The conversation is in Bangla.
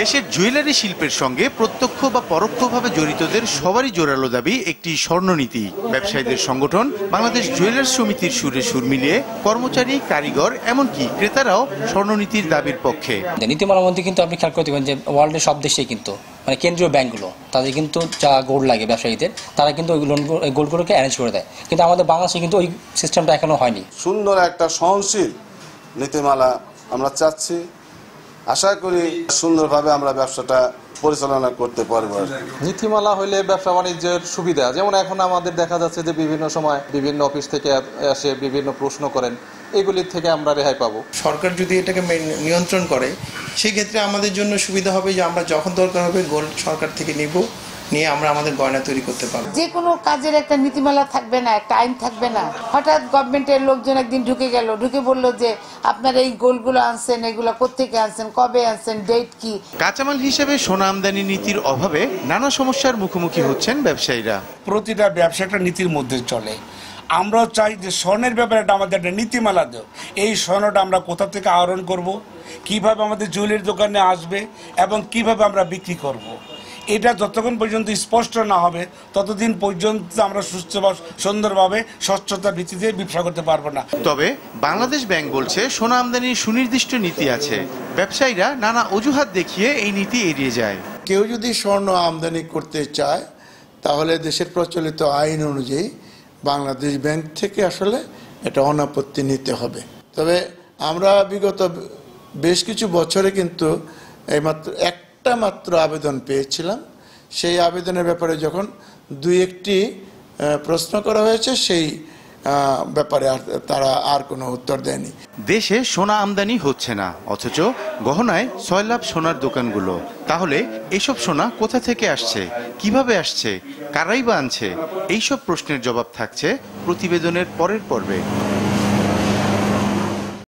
দেশের জুয়েলারি শিল্পের সঙ্গে প্রত্যক্ষ বা পরোক্ষভাবে জড়িতদের সবারই জোরালো দাবি একটি স্বর্ণনীতি। ব্যবসায়ীদের সংগঠন বাংলাদেশ জুয়েলার্স সমিতির সুরে সুর মিলিয়ে কর্মচারী কারিগর এমনকি ক্রেতারাও স্বর্ণনীতির দাবির পক্ষে। নীতিমালার মধ্যে কিন্তু আপনি খেয়াল করতে পারেন যে ওয়ার্ল্ডের সব দেশেই কিন্তু মানে কেন্দ্রীয় ব্যাংকগুলো তাদের কিন্তু যা গোল্ড লাগে ব্যবসায়ীদের তারা কিন্তু ওই লোন গোল্ডগুলোকে অ্যারেঞ্জ করে দেয়। কিন্তু আমাদের বাংলাদেশে কিন্তু ওই সিস্টেমটা এখনও হয়নি। সুন্দর একটা সহনশীল নীতিমালা আমরা চাচ্ছি। আশা করি সুন্দরভাবে আমরা ব্যবসাটা পরিচালনা করতে পারব। আর নীতিমালা হলে ব্যবসা বাণিজ্যের সুবিধা যেমন এখন আমাদের দেখা যাচ্ছে যে বিভিন্ন সময় বিভিন্ন অফিস থেকে এসে বিভিন্ন প্রশ্ন করেন এগুলির থেকে আমরা রেহাই পাবো। সরকার যদি এটাকে মেন- নিয়ন্ত্রণ করে সেক্ষেত্রে আমাদের জন্য সুবিধা হবে যে আমরা যখন দরকার হবে গোল্ড সরকার থেকে নিব। নিয়ে আমরা আমাদের গয়না তৈরি করতে পারব। যে কোনো কাজের একটা নীতিমালা থাকবে না একটা আইন থাকবে না। হঠাৎ গভর্নমেন্টের লোকজন একদিন ঢুকে গেল ঢুকে বলল যে আপনারা এই গোলগুলো আনছেন এগুলো কোথেকে আনছেন কবে আনছেন ডেট কি? কাঁচামাল হিসেবে সোনা আমদানি নীতির অভাবে নানা সমস্যার মুখোমুখি হচ্ছেন ব্যবসায়ীরা। প্রতিটা ব্যবসা একটা নীতির মধ্যে চলে। আমরাও চাই যে স্বর্ণের ব্যাপারে একটা আমাদের একটা নীতিমালা দেও। এই স্বর্ণটা আমরা কোথা থেকে আহরণ করব? কীভাবে আমাদের জুয়েলারি দোকানে আসবে? এবং কীভাবে আমরা বিক্রি করব। এটা যতক্ষণ পর্যন্ত স্পষ্ট না হবে ততদিন পর্যন্ত আমরা সুস্থ বা সুন্দরভাবে স্বচ্ছতার ভিত্তিতে ব্যবসা করতে পারব না। তবে বাংলাদেশ ব্যাংক বলছে সোনা আমদানির সুনির্দিষ্ট নীতি আছে। ব্যবসায়ীরা নানা অজুহাত দেখিয়ে এই নীতি এড়িয়ে যায়। কেউ যদি স্বর্ণ আমদানি করতে চায় তাহলে দেশের প্রচলিত আইন অনুযায়ী বাংলাদেশ ব্যাংক থেকে আসলে এটা অনাপত্তি নিতে হবে। তবে আমরা বিগত বেশ কিছু বছরে কিন্তু এইমাত্র একটা মাত্র আবেদন পেয়েছিলাম। সেই আবেদনের ব্যাপারে যখন দুই একটি প্রশ্ন করা হয়েছে, সেই ব্যাপারে আর তারা আর কোনো উত্তর দেয়নি। দেশে সোনা আমদানি হচ্ছে না, অথচ গহনায় ছয় লাভ সোনার দোকানগুলো। তাহলে এইসব সোনা কোথা থেকে আসছে? কীভাবে আসছে? কারাই বা আনছে? এইসব প্রশ্নের জবাব থাকছে প্রতিবেদনের পরের পর্বে।